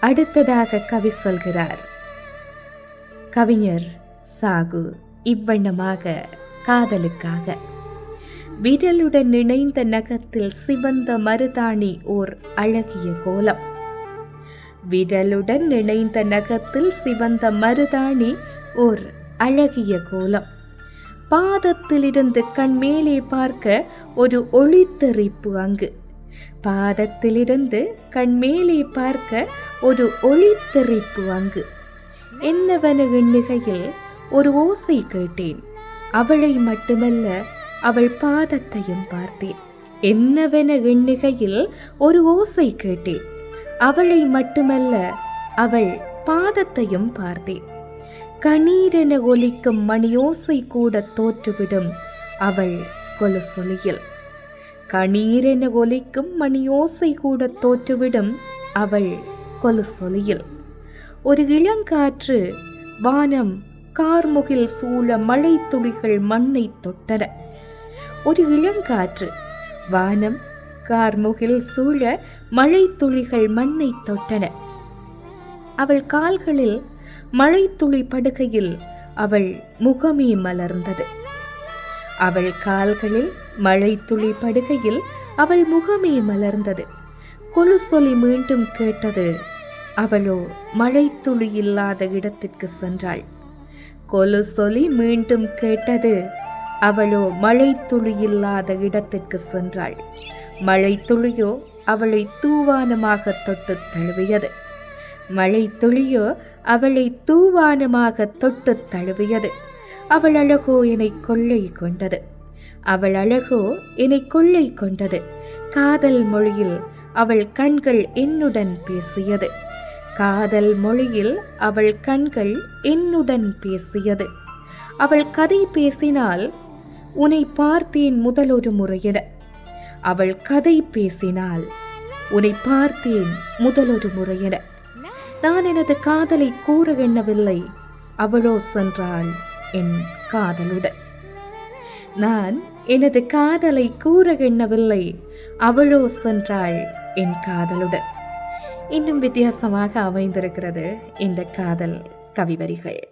அடுத்ததாக கவி சொல்கிறார். கவிஞர் சாகு இவ்வண்ணமாக காதலுக்காக. விடலுடன் இணைந்த நகத்தில் சிவந்த மருதாணி ஓர் அழகிய கோலம். விடலுடன் இணைந்த நகத்தில் சிவந்த மருதாணி ஓர் அழகிய கோலம். பாதத்திலிருந்து கண் மேலே பார்க்க ஒரு ஒளித்தெறிப்பு அங்கு. பாதத்திலிருந்து கண் மேலே பார்க்க ஒரு ஒளித்தெறிப்பு அங்கு. என்னவென எண்ணுகையில் ஒரு ஓசை கேட்டேன். அவளை மட்டுமல்ல அவள் பாதத்தையும் பார்த்தேன். என்னவென எண்ணுகையில் ஒரு ஓசை கேட்டேன். அவளை மட்டுமல்ல அவள் பாதத்தையும் பார்த்தேன். கணீரென ஒலிக்கும் மணியோசை கூட தோற்றுவிடும் அவள் கொலுசொலியில். கணீரென ஒலிக்கும் மணியோசை கூட தோற்றுவிடும் அவள் கொலுசொலியில். ஒரு இளங்காற்று வானம் கார்முகில் சூழ மழை துளிகள் மண்ணை தொட்டன. ஒரு இளங்காற்று வானம் கார்முகில் சூழ மழை துளிகள் மண்ணை தொட்டன. அவள் கால்களில் மழை துளி படுகையில் அவள் முகமே மலர்ந்தது. அவள் கால்களில் மழை துளி படுகையில் அவள் முகமே மலர்ந்தது. கொலுசொலி மீண்டும் கேட்டது அவளோ மழை துளி இல்லாத இடத்திற்கு சென்றாள். கொலுசொலி மீண்டும் கேட்டது அவளோ மழை துளி இல்லாத இடத்திற்கு சென்றாள். மழை துளியோ அவளை தூவானமாக தொட்டு தழுவியது. மழை துளியோ அவளை தூவானமாக தொட்டு தழுவியது. அவள் அழகோ என்னை கொள்ளை கொண்டது. அவள் அழகோ என்னை கொள்ளை கொண்டது. காதல் மொழியில் அவள் கண்கள் என்னுடன் பேசியது. காதல் மொழியில் அவள் கண்கள் என்னுடன் பேசியது. அவள் கதை பேசினால் உன்னை பார்த்தேன் முதலொரு முறையென. அவள் கதை பேசினால் உன்னை பார்த்தேன் முதலொரு முறையென. நான் எனது காதலை கூற எண்ணவில்லை. அவளோ சென்றாள். என் காதலுடன். நான் எனது காதலை கூற எண்ணவில்லை அவளோ சென்றாள் என் காதலுடன். இன்னும் வித்தியாசமாக அமைந்திருக்கிறது இந்த காதல் கவிவரிகள்.